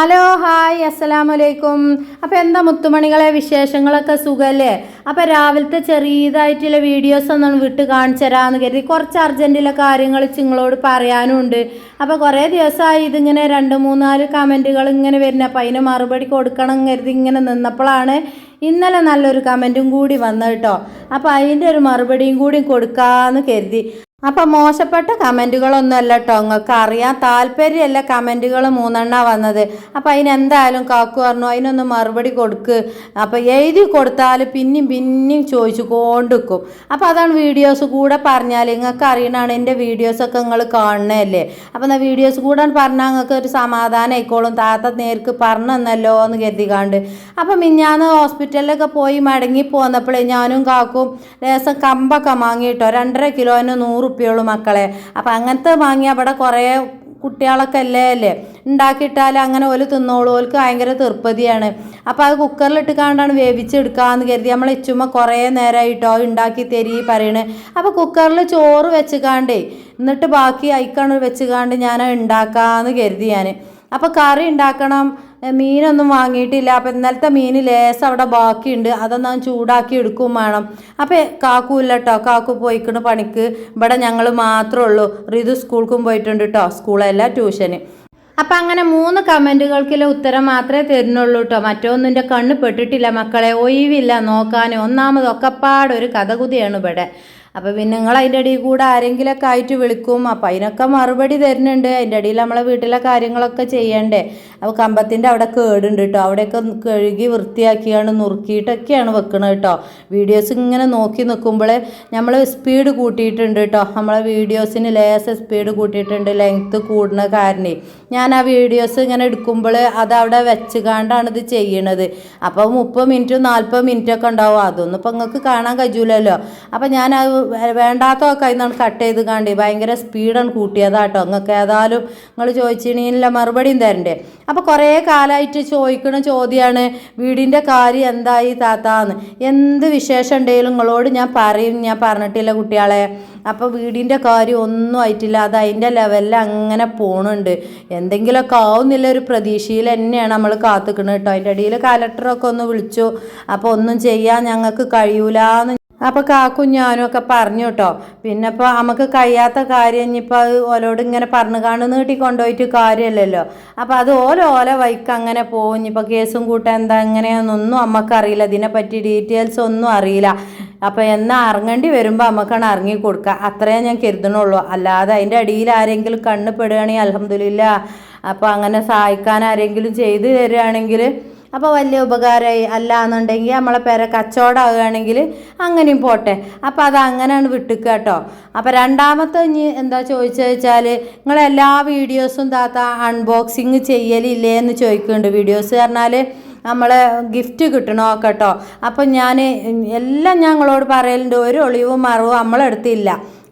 Hello hi അസ്സലാമലൈക്കും. അപ്പോൾ എന്താ മുത്തുമണികളെ വിശേഷങ്ങളൊക്കെ സുഖമല്ലേ അപ്പോൾ രാവിലത്തെ ചെറിയതായിട്ടുള്ള വീഡിയോസ് ഒന്നും വിട്ട് കാണിച്ചു തരാമെന്ന് കരുതി. കുറച്ച് അർജന്റിലെ കാര്യങ്ങൾ നിങ്ങളോട് പറയാനും ഉണ്ട് അപ്പോൾ കുറേ ദിവസമായി ഇതിങ്ങനെ രണ്ട് മൂന്നാൽ കമന്റുകൾ ഇങ്ങനെ വരുന്നത് അപ്പോൾ അതിന് മറുപടി കൊടുക്കണം കരുതി ഇങ്ങനെ നിന്നപ്പോഴാണ് ഇന്നലെ നല്ലൊരു കമന്റും കൂടി വന്നു കേട്ടോ അപ്പോൾ അതിന്റെ ഒരു മറുപടിയും കൂടി കൊടുക്കാമെന്ന് കരുതി. അപ്പം മോശപ്പെട്ട കമന്റുകളൊന്നും അല്ല കേട്ടോ നിങ്ങൾക്ക് അറിയാൻ താല്പര്യമല്ല കമന്റുകൾ മൂന്നെണ്ണ വന്നത്. അപ്പം അതിനെന്തായാലും കാക്കു പറഞ്ഞു അതിനൊന്ന് മറുപടി കൊടുക്ക്. അപ്പം എഴുതി കൊടുത്താൽ പിന്നെയും പിന്നെയും ചോദിച്ചു കൊണ്ടിരിക്കും. അപ്പം അതാണ് വീഡിയോസ് കൂടെ പറഞ്ഞാൽ നിങ്ങൾക്ക് അറിയണതാണ് എന്റെ വീഡിയോസൊക്കെ നിങ്ങൾ കാണണല്ലേ അപ്പം എന്നാൽ വീഡിയോസ് കൂടെ പറഞ്ഞാൽ നിങ്ങൾക്ക് ഒരു സമാധാനം ആയിക്കോളും. താത്ത നേർക്ക് പറഞ്ഞെന്നല്ലോ എന്ന് കരുതിക്കാണ്ട്. അപ്പം മിഞ്ഞാന്ന് ഹോസ്പിറ്റലിലൊക്കെ പോയി മടങ്ങി പോന്നപ്പോഴേ ഞാനും കാക്കും ലേസം കമ്പൊക്കെ വാങ്ങിയിട്ടോ. രണ്ടര കിലോന് നൂറ് ഉറുപ്പിയുള്ളൂ മക്കളെ. അപ്പം അങ്ങനത്തെ വാങ്ങി അവിടെ കുറേ കുട്ടികളൊക്കെ അല്ലേ അല്ലേ? ഉണ്ടാക്കിയിട്ടാൽ അങ്ങനെ ഓൽ തിന്നോളൂ. ഓൽക്ക് ഭയങ്കര തീർപ്പതിയാണ്. അപ്പോൾ അത് കുക്കറിലിട്ട് കാണ്ടാണ് വേവിച്ചെടുക്കാമെന്ന് കരുതി. നമ്മൾ ഇച്ചുമ്മ കുറേ നേരമായിട്ടോ ഉണ്ടാക്കി തരി പറയണേ. അപ്പോൾ കുക്കറിൽ ചോറ് വെച്ച് കാണ്ടേ എന്നിട്ട് ബാക്കി അയക്കാണ് വെച്ച് കാണ്ട് ഞാൻ ഉണ്ടാക്കാമെന്ന് കരുതി ഞാൻ അപ്പോൾ കറി ഉണ്ടാക്കണം മീനൊന്നും വാങ്ങിയിട്ടില്ല. അപ്പം ഇന്നലത്തെ മീൻ ലേസ് അവിടെ ബാക്കിയുണ്ട്. അതൊന്നും ചൂടാക്കി എടുക്കും വേണം. അപ്പം കാക്കു ഇല്ല കേട്ടോ കാക്കു പോയിക്കണ് പണിക്ക്. ഇവിടെ ഞങ്ങൾ മാത്രമേ ഉള്ളൂ. റിതു സ്കൂൾക്കും പോയിട്ടുണ്ട് കേട്ടോ സ്കൂളല്ല ട്യൂഷന്. അപ്പം അങ്ങനെ മൂന്ന് കമന്റുകൾക്കുള്ള ഉത്തരം മാത്രമേ തരുന്നുള്ളൂ കേട്ടോ മറ്റൊന്നിന്റെ കണ്ണ് പെട്ടിട്ടില്ല മക്കളെ. ഒഴിവില്ല നോക്കാൻ ഒന്നാമത് ഒക്കെപ്പാടൊരു കഥകുതിയാണ് ഇവിടെ. അപ്പോൾ പിന്നെ നിങ്ങൾ അതിന്റെ ഇടയിൽ കൂടെ ആരെങ്കിലുമൊക്കെ ആയിട്ട് വിളിക്കും. അപ്പം അതിനൊക്കെ മറുപടി തരുന്നുണ്ട്. അതിന്റെ ഇടയിൽ നമ്മളെ വീട്ടിലെ കാര്യങ്ങളൊക്കെ ചെയ്യണ്ടേ. അപ്പോൾ കമ്പത്തിന്റെ അവിടെ കേടുണ്ട് കേട്ടോ അവിടെയൊക്കെ കഴുകി വൃത്തിയാക്കിയാണ് നുറുക്കിയിട്ടൊക്കെയാണ് വെക്കണത് കേട്ടോ വീഡിയോസ് ഇങ്ങനെ നോക്കി നിൽക്കുമ്പോൾ നമ്മൾ സ്പീഡ് കൂട്ടിയിട്ടുണ്ട് കേട്ടോ നമ്മളെ വീഡിയോസിന് ലേസ സ്പീഡ് കൂട്ടിയിട്ടുണ്ട് ലെങ്ത്ത് കൂടുന്ന കാരണേ. ഞാൻ ആ വീഡിയോസ് ഇങ്ങനെ എടുക്കുമ്പോൾ അത് അവിടെ വെച്ചുകാണ്ടാണ് ഇത് ചെയ്യണത്. അപ്പോൾ മുപ്പത് മിനിറ്റും നാൽപ്പത് മിനിറ്റൊക്കെ ഉണ്ടാവും. അതൊന്നും ഇപ്പം നിങ്ങൾക്ക് കാണാൻ കഴിയൂലല്ലോ. അപ്പം ഞാൻ അത് വേണ്ടാത്തതൊക്കെ അതിന്നാണ് കട്ട് ചെയ്ത് കാണ്ടി. ഭയങ്കര സ്പീഡാണ് കൂട്ടിയതാട്ടോ നിങ്ങൾക്ക് ഏതായാലും നിങ്ങൾ ചോദിച്ചിട്ടുണ്ടെങ്കിൽ മറുപടിയും തരണ്ടേ. അപ്പോൾ കുറേ കാലമായിട്ട് ചോദിക്കണ ചോദ്യമാണ് വീടിന്റെ കാര്യം എന്തായി താത്താന്ന്? എന്ത് വിശേഷം ഉണ്ടെങ്കിലും നിങ്ങളോട് ഞാൻ പറയും ഞാൻ പറഞ്ഞിട്ടില്ല കുട്ടികളെ. അപ്പോൾ വീടിന്റെ കാര്യം ഒന്നും ആയിട്ടില്ല. അത് അതിന്റെ ലെവലിൽ അങ്ങനെ പോണുണ്ട്. എന്തെങ്കിലുമൊക്കെ ആവുന്നില്ല ഒരു പ്രതീക്ഷയിൽ തന്നെയാണ് നമ്മൾ കാത്തുക്കുന്നത് കേട്ടോ. അതിന്റെ ഇടയിൽ കലക്ടറൊക്കെ ഒന്ന് വിളിച്ചു. അപ്പോൾ ഒന്നും ചെയ്യാൻ ഞങ്ങൾക്ക് കഴിയൂലെന്ന് അപ്പോൾ കാക്കും ഞാനും ഒക്കെ പറഞ്ഞു കേട്ടോ. പിന്നെ ഇപ്പോൾ നമുക്ക് കഴിയാത്ത കാര്യം ഇനിയിപ്പോൾ അത് ഓലോട് ഇങ്ങനെ പറഞ്ഞു കാണു നീട്ടി കൊണ്ടുപോയിട്ട് കാര്യമല്ലല്ലോ അപ്പോൾ അത് ഓല ഓല വൈക്ക് അങ്ങനെ പോകും ഇനിയിപ്പോൾ കേസും കൂട്ടാൻ എന്താ എങ്ങനെയാണെന്നൊന്നും നമുക്കറിയില്ല ഇതിനെപ്പറ്റി ഡീറ്റെയിൽസ് ഒന്നും അറിയില്ല. അപ്പോൾ എന്നാൽ ഇറങ്ങേണ്ടി വരുമ്പോൾ നമുക്കാണ് ഇറങ്ങി കൊടുക്കുക അത്രയേ ഞാൻ കരുതണുള്ളൂ. അല്ലാതെ അതിന്റെ അടിയിൽ ആരെങ്കിലും കണ്ണ് പെടുകയാണെങ്കിൽ അലഹമില്ല അപ്പോൾ അങ്ങനെ സഹായിക്കാൻ ആരെങ്കിലും ചെയ്തു തരികയാണെങ്കിൽ അപ്പോൾ വലിയ ഉപകാരമായി അല്ല എന്നുണ്ടെങ്കിൽ നമ്മളെ പേരെ കച്ചവടമാകുകയാണെങ്കിൽ അങ്ങനെയും പോട്ടെ. അപ്പോൾ അത് അങ്ങനെയാണ് വിട്ടുക കേട്ടോ. അപ്പോൾ രണ്ടാമത്തെ ഇനി എന്താ ചോദിച്ചു വെച്ചാൽ നിങ്ങൾ എല്ലാ വീഡിയോസും താത്ത അൺബോക്സിങ് ചെയ്യലില്ലേ എന്ന് ചോദിക്കുന്നുണ്ട്. വീഡിയോസ് പറഞ്ഞാൽ നമ്മളെ ഗിഫ്റ്റ് കിട്ടണോ കേട്ടോ. അപ്പം ഞാൻ എല്ലാം ഞങ്ങളോട് പറയലുണ്ട്. ഒരു ഒളിവും മറവും നമ്മളെടുത്തില്ല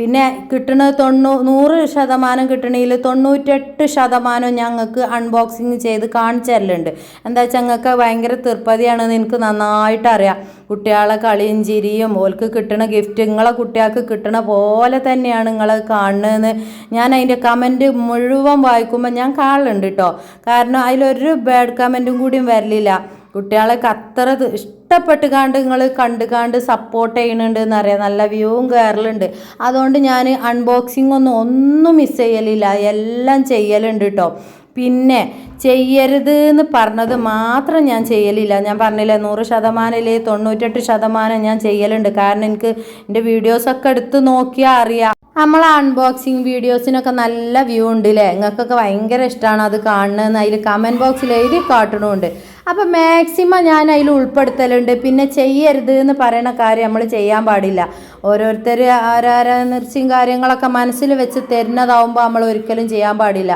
പിന്നെ കിട്ടുന്നത് തൊണ്ണൂ നൂറ് ശതമാനം കിട്ടണതിൽ തൊണ്ണൂറ്റെട്ട് ശതമാനം ഞങ്ങൾക്ക് അൺബോക്സിങ് ചെയ്ത് കാണിച്ചു തരലുണ്ട്. എന്താ വെച്ചാൽ ഞങ്ങൾക്ക് ഭയങ്കര തൃപ്തിയാണ് എനിക്ക് നന്നായിട്ട് അറിയാം. കുട്ടികളെ കളിയും ചിരിയും ഓൽക്ക് കിട്ടണ ഗിഫ്റ്റ് നിങ്ങളെ കുട്ടികൾക്ക് കിട്ടണ പോലെ തന്നെയാണ് നിങ്ങൾ കാണുന്നതെന്ന് ഞാൻ അതിന്റെ കമന്റ് മുഴുവൻ വായിക്കുമ്പോൾ ഞാൻ കാണലുണ്ട് കേട്ടോ കാരണം അതിലൊരു ബാഡ് കമന്റും കൂടിയും വരലില്ല. കുട്ടികളൊക്കെ അത്ര ഇഷ്ടപ്പെട്ട് കാണ്ട് നിങ്ങൾ കണ്ട് കാണ്ട് സപ്പോർട്ട് ചെയ്യണുണ്ട് എന്നറിയാം നല്ല വ്യൂവും കയറലുണ്ട് അതുകൊണ്ട് ഞാൻ അൺബോക്സിംഗ് ഒന്നും ഒന്നും മിസ് ചെയ്യലില്ല. എല്ലാം ചെയ്യലുണ്ട് കേട്ടോ പിന്നെ ചെയ്യരുത് എന്ന് പറഞ്ഞത് മാത്രം ഞാൻ ചെയ്യലില്ല. ഞാൻ പറഞ്ഞില്ലേ നൂറ് ശതമാനമില്ലേ തൊണ്ണൂറ്റെട്ട് ശതമാനം ഞാൻ ചെയ്യലുണ്ട്. കാരണം എനിക്ക് എന്റെ വീഡിയോസൊക്കെ എടുത്ത് നോക്കിയാൽ അറിയാം. നമ്മൾ അൺബോക്സിങ് വീഡിയോസിനൊക്കെ നല്ല വ്യൂ ഉണ്ട് അല്ലേ നിങ്ങൾക്കൊക്കെ ഭയങ്കര ഇഷ്ടമാണ് അത് കാണുന്നതെന്ന് അതിൽ കമന്റ് ബോക്സിൽ എഴുതി കാട്ടണമുണ്ട് അപ്പം മാക്സിമം ഞാൻ അതിൽ ഉൾപ്പെടുത്തലുണ്ട്. പിന്നെ ചെയ്യരുത് എന്ന് പറയുന്ന കാര്യം നമ്മൾ ചെയ്യാൻ പാടില്ല. ഓരോരുത്തർ ആരാരാ നിർച്ചയും കാര്യങ്ങളൊക്കെ മനസ്സിൽ വെച്ച് തരുന്നതാവുമ്പോൾ നമ്മൾ ഒരിക്കലും ചെയ്യാൻ പാടില്ല.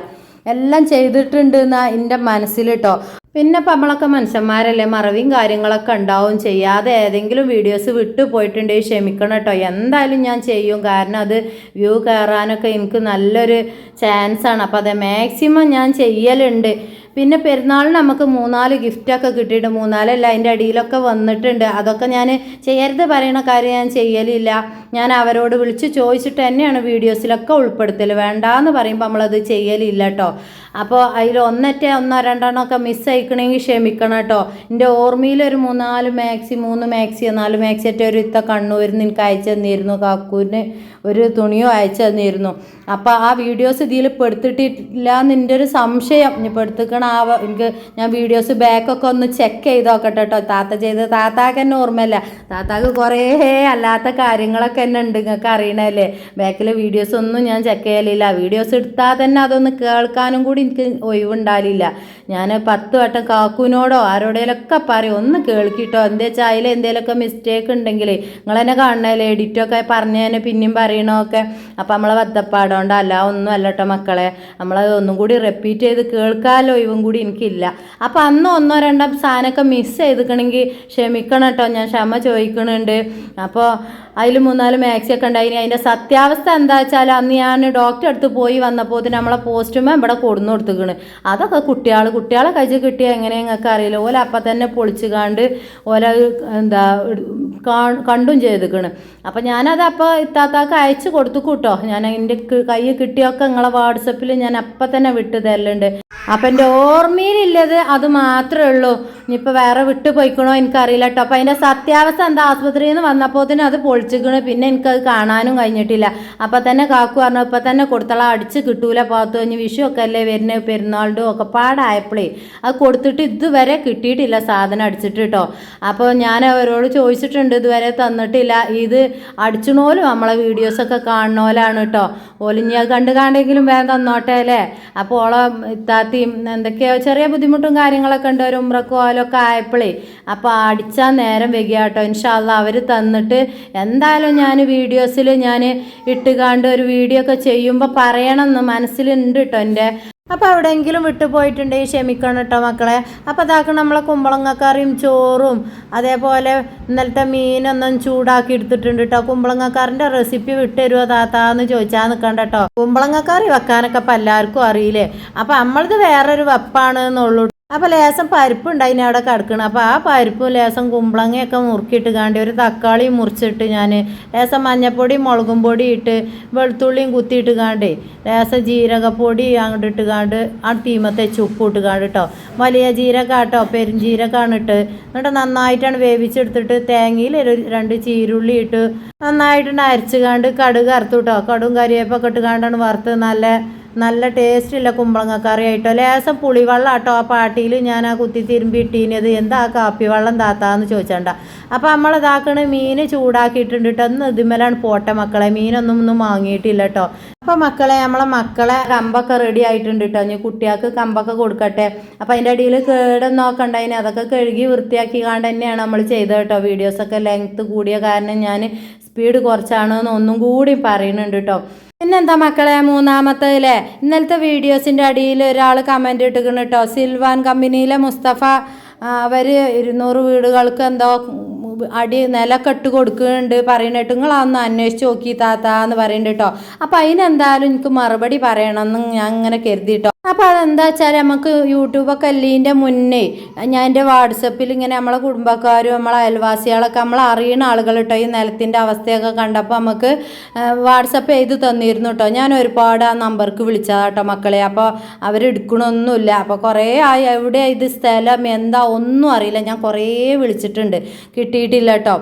എല്ലാം ചെയ്തിട്ടുണ്ട് എന്നാ എന്റെ മനസ്സിൽ കേട്ടോ പിന്നെ ഇപ്പം നമ്മളൊക്കെ മനുഷ്യന്മാരല്ലേ മറവിയും കാര്യങ്ങളൊക്കെ ഉണ്ടാവും. ചെയ്യാതെ ഏതെങ്കിലും വീഡിയോസ് വിട്ടു പോയിട്ടുണ്ടെങ്കിൽ ക്ഷമിക്കണം കേട്ടോ എന്തായാലും ഞാൻ ചെയ്യും. കാരണം അത് വ്യൂ കയറാനൊക്കെ എനിക്ക് നല്ലൊരു ചാൻസാണ് അപ്പോൾ അത് മാക്സിമം ഞാൻ ചെയ്യലുണ്ട്. പിന്നെ പെരുന്നാളിന് നമുക്ക് മൂന്നാൽ ഗിഫ്റ്റൊക്കെ കിട്ടിയിട്ട് മൂന്നാലല്ല അതിന്റെ അടിയിലൊക്കെ വന്നിട്ടുണ്ട്. അതൊക്കെ ഞാൻ ചെയ്യരുത് പറയണ കാര്യം ഞാൻ ചെയ്യലില്ല. ഞാൻ അവരോട് വിളിച്ച് ചോദിച്ചിട്ട് തന്നെയാണ് വീഡിയോസിലൊക്കെ ഉൾപ്പെടുത്തൽ വേണ്ടാന്ന് പറയുമ്പോൾ നമ്മളത് ചെയ്യലില്ല കേട്ടോ അപ്പോൾ അതിൽ ഒന്നറ്റ ഒന്നോ രണ്ടെണ്ണോ ഒക്കെ മിസ് ആയിക്കണമെങ്കിൽ ക്ഷമിക്കണം കേട്ടോ. എന്റെ ഓർമ്മയിൽ ഒരു മൂന്നാൽ മാക്സി മൂന്ന് മാക്സി നാല് മാക്സി ഒറ്റ ഒരു ഇത്ത കണ്ണൂരിൽ നിന്ന് എനിക്ക് അയച്ചു തന്നിരുന്നു. കാക്കൂരിന് ഒരു തുണിയോ അയച്ചു തന്നിരുന്നു. അപ്പോൾ ആ വീഡിയോസ് ഇതിൽ പെടുത്തിട്ടില്ല എന്നിന്റെ ഒരു സംശയം. ഇനി ആ എനിക്ക് ഞാൻ വീഡിയോസ് ബാക്കൊക്കെ ഒന്ന് ചെക്ക് ചെയ്ത് നോക്കട്ടെ കേട്ടോ. താത്ത ചെയ്ത് താത്താക്ക് തന്നെ ഓർമ്മയില്ല. താത്താക്ക് കുറേ അല്ലാത്ത കാര്യങ്ങളൊക്കെ തന്നെ ഉണ്ട് നിങ്ങൾക്ക് അറിയണല്ലേ. ബാക്കിലെ വീഡിയോസ് ഒന്നും ഞാൻ ചെക്ക് ചെയ്യലില്ല. വീഡിയോസ് എടുത്താൽ തന്നെ അതൊന്ന് കേൾക്കാനും കൂടി എനിക്ക് ഒഴിവുണ്ടാവില്ല ഞാൻ പത്ത് വട്ടം കാക്കുവിനോടോ ആരോടേലൊക്കെ പറയും ഒന്ന് കേൾക്കിട്ടോ എന്താ വെച്ചാൽ അതിൽ എന്തെങ്കിലുമൊക്കെ മിസ്റ്റേക്ക് ഉണ്ടെങ്കിൽ നിങ്ങൾ തന്നെ കാണണല്ലേ എഡിറ്റൊക്കെ പറഞ്ഞു തന്നെ പിന്നെയും പറയണമൊക്കെ അപ്പം നമ്മളെ ബദ്ധപ്പാടോണ്ട് അല്ല ഒന്നും അല്ല കേട്ടോ മക്കളെ. നമ്മൾ ഒന്നും കൂടി റിപ്പീറ്റ് ചെയ്ത് കേൾക്കാമല്ലോ ഒഴിവും കൂടി എനിക്കില്ല. അപ്പം അന്ന് ഒന്നോ രണ്ടോ സാധനമൊക്കെ മിസ് ചെയ്തിക്കണമെങ്കിൽ ക്ഷമിക്കണം കേട്ടോ ഞാൻ ക്ഷമ ചോദിക്കണുണ്ട്. അപ്പോൾ അതിൽ മൂന്നാൽ മാക്സി ഒക്കെ ഉണ്ടായിനി. അതിന്റെ സത്യാവസ്ഥ എന്താ വെച്ചാൽ അന്ന് ഞാൻ ഡോക്ടറെ അടുത്ത് പോയി വന്നപ്പോൾ നമ്മളെ പോസ്റ്റുമേ ഇവിടെ കൊടുന്നു കൊടുത്തുക്കണ്. അതൊക്കെ കുട്ടികൾ കുട്ടികളെ കഴിച്ച് കിട്ടിയ എങ്ങനെ നിങ്ങൾക്ക് അറിയില്ല. ഓല അപ്പം തന്നെ പൊളിച്ച് കണ്ട് ഓല എന്താ കണ്ടും ചെയ്തിക്കണ്. അപ്പം ഞാനത് അപ്പോൾ ഇത്താത്താക്ക് അയച്ചു കൊടുത്തു കൂട്ടോ ഞാൻ എന്റെ കൈ കിട്ടിയൊക്കെ നിങ്ങളെ വാട്സപ്പിൽ ഞാൻ അപ്പം തന്നെ വിട്ട് തരലുണ്ട്. അപ്പം എന്റെ ഓർമ്മയിലില്ലത് അത് മാത്രമേ ഉള്ളൂ. ഇനിയിപ്പോൾ വേറെ വിട്ടു പോയിക്കണോ എനിക്കറിയില്ല കേട്ടോ. അപ്പം അതിന്റെ സത്യാവസ്ഥ എന്താ? ആസ്പത്രിയിൽ നിന്ന് വന്നപ്പോൾ തന്നെ അത് പൊളിച്ചിക്കണ്. പിന്നെ എനിക്കത് കാണാനും കഴിഞ്ഞിട്ടില്ല. അപ്പം തന്നെ കാക്കു പറഞ്ഞു ഇപ്പം തന്നെ കൊടുത്തള അടിച്ച് കിട്ടൂല പാത്തു. കഴിഞ്ഞ് ഒക്കെ അല്ലേ വരുന്ന? പെരുന്നാളുടെ ഒക്കെ പാടായപ്പോഴേ അത് കൊടുത്തിട്ട് ഇതുവരെ കിട്ടിയിട്ടില്ല സാധനം അടിച്ചിട്ട് കേട്ടോ. അപ്പോൾ ഞാൻ അവരോട് ചോദിച്ചിട്ടുണ്ട് ഇതുവരെ തന്നിട്ടില്ല. ഇത് അടിച്ചണോലും നമ്മളെ വീഡിയോസൊക്കെ കാണണോലാണ് കേട്ടോ. ഒലിഞ്ഞ കണ്ടു കാണെങ്കിലും വേഗം തന്നോട്ടെ അല്ലേ? അപ്പോൾ ഓളെ ഇത്താത്തിയും എന്തൊക്കെയോ ചെറിയ ബുദ്ധിമുട്ടും കാര്യങ്ങളൊക്കെ ഉണ്ട്. ഒരു ഉമ്രക്കോലൊക്കെ ആയപ്പോഴേ അപ്പോൾ അടിച്ചാൽ നേരം വൈകിയ കേട്ടോ ഇൻഷാല്ല അവർ തന്നിട്ട് എന്തായാലും ഞാൻ വീഡിയോസിൽ ഞാൻ ഇട്ടുകാണ്ട് ഒരു വീഡിയോ ഒക്കെ ചെയ്യുമ്പോൾ പറയണമെന്ന് മനസ്സിലുണ്ട് കേട്ടോ എന്റെ അപ്പോൾ എവിടെയെങ്കിലും വിട്ടുപോയിട്ടുണ്ടെങ്കിൽ ക്ഷമിക്കണം കേട്ടോ മക്കളെ. അപ്പോൾ അതാക്ക് നമ്മളെ കുമ്പളങ്ങക്കറിയും ചോറും അതേപോലെ ഇന്നലത്തെ മീനൊന്നും ചൂടാക്കി എടുത്തിട്ടുണ്ട് കേട്ടോ. കുമ്പളങ്ങക്കാറിന്റെ റെസിപ്പി വിട്ടുതരുമോ താത്താന്ന് ചോദിച്ചാൽ നിൽക്കണ്ട കേട്ടോ. കുമ്പളങ്ങക്കറി വെക്കാനൊക്കെ ഇപ്പം എല്ലാവർക്കും അറിയില്ലേ? അപ്പോൾ നമ്മളത് വേറൊരു വെപ്പാണ് എന്നുള്ളൂ അപ്പോൾ ലേസം പരിപ്പ് ഉണ്ടായിന് അവിടെ കിടക്കണം. അപ്പോൾ ആ പരിപ്പും ലേസം കുമ്പളങ്ങയൊക്കെ മുറുക്കിയിട്ട് കാണ്ടി ഒരു തക്കാളി മുറിച്ചിട്ട് ഞാൻ ലേസം മഞ്ഞപ്പൊടി മുളകും പൊടി ഇട്ട് വെളുത്തുള്ളിയും കുത്തിയിട്ട് കാണ്ടി ലേസം ജീരകപ്പൊടി അങ്ങോട്ട് ഇട്ട് കാണ്ട് ആ തീമത്തെ ചുപ്പിട്ട് കാണ്ട് കേട്ടോ വലിയ ജീരകാട്ടോ പെരുംജീരകമാണ് ഇട്ട്. എന്നിട്ട് നന്നായിട്ടാണ് വേവിച്ചെടുത്തിട്ട് തേങ്ങയിൽ ഒരു രണ്ട് ചീരുള്ളി ഇട്ട് നന്നായിട്ടുണ്ട് അരച്ച് കാണ്ട് കടുക് അറുത്തു കേട്ടോ കടുകും കറിവേപ്പൊക്കെ ഇട്ട് കാണ്ടാണ് വറുത്ത് നല്ല നല്ല ടേസ്റ്റുള്ള കുമ്പളങ്ങ കറി ആയിട്ടോ ലേശം പുളിവെള്ളം ആട്ടോ ആ പാട്ടിയിൽ ഞാൻ ആ കുത്തി തിരുമ്പി ഇട്ടീനത്. എന്താ കാപ്പി വെള്ളം താത്താന്ന് ചോദിച്ചണ്ട. അപ്പോൾ നമ്മൾ ഇതാക്കണ മീൻ ചൂടാക്കിയിട്ടുണ്ട് കേട്ടോ ഒന്ന് ഇതുമേലാണ് പോട്ടെ മക്കളെ. മീനൊന്നും ഒന്നും വാങ്ങിയിട്ടില്ല കേട്ടോ അപ്പോൾ മക്കളെ നമ്മളെ മക്കളെ കമ്പൊക്കെ റെഡി ആയിട്ടുണ്ട് കേട്ടോ ഇനി കുട്ടികൾക്ക് കമ്പൊക്കെ കൊടുക്കട്ടെ. അപ്പോൾ അതിന്റെ അടിയിൽ കേടൊന്നും നോക്കണ്ട. അതിന് അതൊക്കെ കഴുകി വൃത്തിയാക്കി കാണ്ട് തന്നെയാണ് നമ്മൾ ചെയ്തത് കേട്ടോ വീഡിയോസൊക്കെ ലെങ്ത്ത് കൂടിയ കാരണം ഞാൻ സ്പീഡ് കുറച്ചാണെന്ന് ഒന്നും കൂടി പറയുന്നുണ്ട് കേട്ടോ പിന്നെന്താ മക്കളെ മൂന്നാമത്തേലേ? ഇന്നലത്തെ വീഡിയോസിന്റെ അടിയിൽ ഒരാൾ കമന്റ് ഇട്ടിക്കണം കേട്ടോ സിൽവാൻ കമ്പനിയിലെ മുസ്തഫ അവർ ഇരുന്നൂറ് വീടുകൾക്ക് എന്തോ അടി നിലക്കെട്ട് കൊടുക്കുന്നുണ്ട് പറയുന്നിട്ട് നിങ്ങളതൊന്ന് അന്വേഷിച്ച് നോക്കി താത്ത എന്ന് പറയുന്നുണ്ട് കേട്ടോ. അപ്പം അതിനെന്തായാലും എനിക്ക് മറുപടി പറയണമെന്ന് ഞാൻ ഇങ്ങനെ കരുതി കേട്ടോ അപ്പോൾ അതെന്താ വെച്ചാൽ നമുക്ക് യൂട്യൂബൊക്കെ അല്ലീന്റെ മുന്നേ ഞാൻ എന്റെ വാട്സപ്പിൽ ഇങ്ങനെ നമ്മളെ കുടുംബക്കാരും നമ്മളെ അയൽവാസികളൊക്കെ നമ്മൾ അറിയുന്ന ആളുകൾ കേട്ടോ ഈ നിലത്തിന്റെ അവസ്ഥയൊക്കെ കണ്ടപ്പോൾ നമുക്ക് വാട്സപ്പ് ചെയ്ത് തന്നിരുന്നു കേട്ടോ. ഞാൻ ഒരുപാട് ആ നമ്പർക്ക് വിളിച്ചതാണ് കേട്ടോ മക്കളെ. അപ്പോൾ അവരെടുക്കണമൊന്നുമില്ല അപ്പോൾ കുറേ ആയി. എവിടെയാണ് ഇത് സ്ഥലം? എന്താ? ഒന്നും അറിയില്ല. ഞാൻ കുറേ വിളിച്ചിട്ടുണ്ട്. കിട്ടിയിട്ടില്ല കേട്ടോ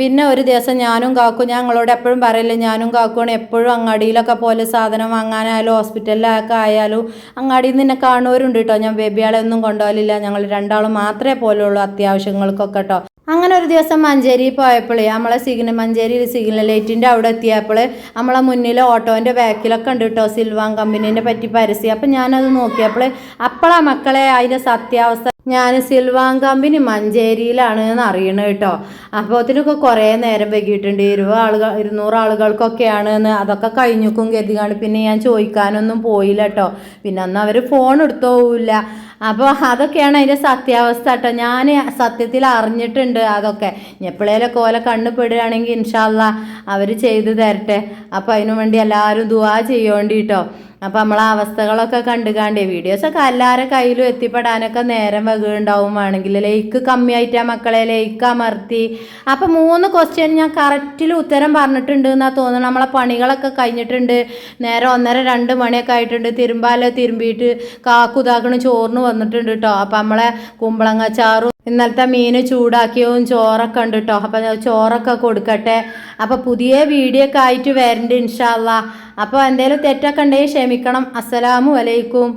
പിന്നെ ഒരു ദിവസം ഞാനും കാക്കും ഞങ്ങളോട് എപ്പോഴും പറയില്ല ഞാനും കാക്കുമാണ് എപ്പോഴും അങ്ങാടിയിലൊക്കെ പോലെ സാധനം വാങ്ങാനായാലും ഹോസ്പിറ്റലിലൊക്കെ ആയാലും അങ്ങാടിയിൽ നിന്ന് കാണുവരുണ്ട് കേട്ടോ. ഞാൻ ബേബിയാളെ ഒന്നും കൊണ്ടുപോകലില്ല. ഞങ്ങൾ രണ്ടാളും മാത്രമേ പോലുള്ളൂ അത്യാവശ്യങ്ങൾക്കൊക്കെ കേട്ടോ. അങ്ങനെ ഒരു ദിവസം മഞ്ചേരി പോയപ്പോഴേ നമ്മളെ സിഗ്നൽ മഞ്ചേരി സിഗ്നൽ ലൈറ്റിന്റെ അവിടെ എത്തിയപ്പോൾ നമ്മളെ മുന്നിൽ ഓട്ടോന്റെ ബാക്കിലൊക്കെ ഉണ്ട് കേട്ടോ സിൽവാൻ കമ്പനീനെ പറ്റി പരസ്യം. അപ്പം ഞാനത് നോക്കിയപ്പോൾ അപ്പോഴാ മക്കളെ അതിന്റെ സത്യാവസ്ഥ. ഞാൻ സിൽവാൻ കമ്പനി മഞ്ചേരിയിലാണ് എന്ന് അറിയണത് കേട്ടോ അപ്പോൾ അതിനൊക്കെ കുറേ നേരം വൈകിയിട്ടുണ്ട്. ഇരുപത് ആളുകൾ ഇരുന്നൂറ് ആളുകൾക്കൊക്കെയാണ് എന്ന് അതൊക്കെ കഴിഞ്ഞുക്കും കരുതികാണ്ട് പിന്നെ ഞാൻ ചോദിക്കാനൊന്നും പോയില്ല കേട്ടോ പിന്നെ അന്ന് അവർ ഫോൺ എടുത്തോവില്ല അപ്പോൾ അതൊക്കെയാണ് അതിന്റെ സത്യാവസ്ഥ കേട്ടോ. ഞാൻ സത്യത്തിൽ അറിഞ്ഞിട്ടുണ്ട് അതൊക്കെ. എപ്പോഴേലൊക്കെ ഓലെ കണ്ണ് പെടുകയാണെങ്കിൽ ഇൻഷാല്ല അവർ ചെയ്തു തരട്ടെ. അപ്പോൾ അതിനു വേണ്ടി എല്ലാവരും ദുവാ ചെയ്യേണ്ടിട്ടോ അപ്പോൾ നമ്മളെ അവസ്ഥകളൊക്കെ കണ്ടു കാണ്ടേ. വീഡിയോസൊക്കെ എല്ലാവരുടെ കയ്യിലും എത്തിപ്പെടാനൊക്കെ നേരം വകുണ്ടാവും. വേണമെങ്കിൽ ലൈക്ക് കമ്മിയായിട്ടാ മക്കളെ ലൈക്ക് അമർത്തി. അപ്പോൾ മൂന്ന് ക്വസ്റ്റ്യൻ ഞാൻ കറക്റ്റിൽ ഉത്തരം പറഞ്ഞിട്ടുണ്ട് എന്നാ തോന്നുന്നു നമ്മളെ പണികളൊക്കെ കഴിഞ്ഞിട്ടുണ്ട്. നേരെ ഒന്നര രണ്ട് മണിയൊക്കെ ആയിട്ടുണ്ട്. തിരുമ്പാല തിരുമ്പിയിട്ട് കാക്കുതാക്കണ് ചോറിന് വന്നിട്ടുണ്ട് കേട്ടോ അപ്പം നമ്മളെ കുമ്പളങ്ങ ചാറും ഇന്നലത്തെ മീൻ ചൂടാക്കിയതും ചോറൊക്കെ ഉണ്ട് കേട്ടോ അപ്പം ചോറൊക്കെ കൊടുക്കട്ടെ. അപ്പം പുതിയ വീഡിയോ ഒക്കെ ആയിട്ട് വരണ്ട് ഇൻഷാല്ല അപ്പോൾ എന്തെങ്കിലും തെറ്റൊക്കെ ഉണ്ടെങ്കിൽ ക്ഷമിക്കണം. അസ്സലാമു അലൈക്കും.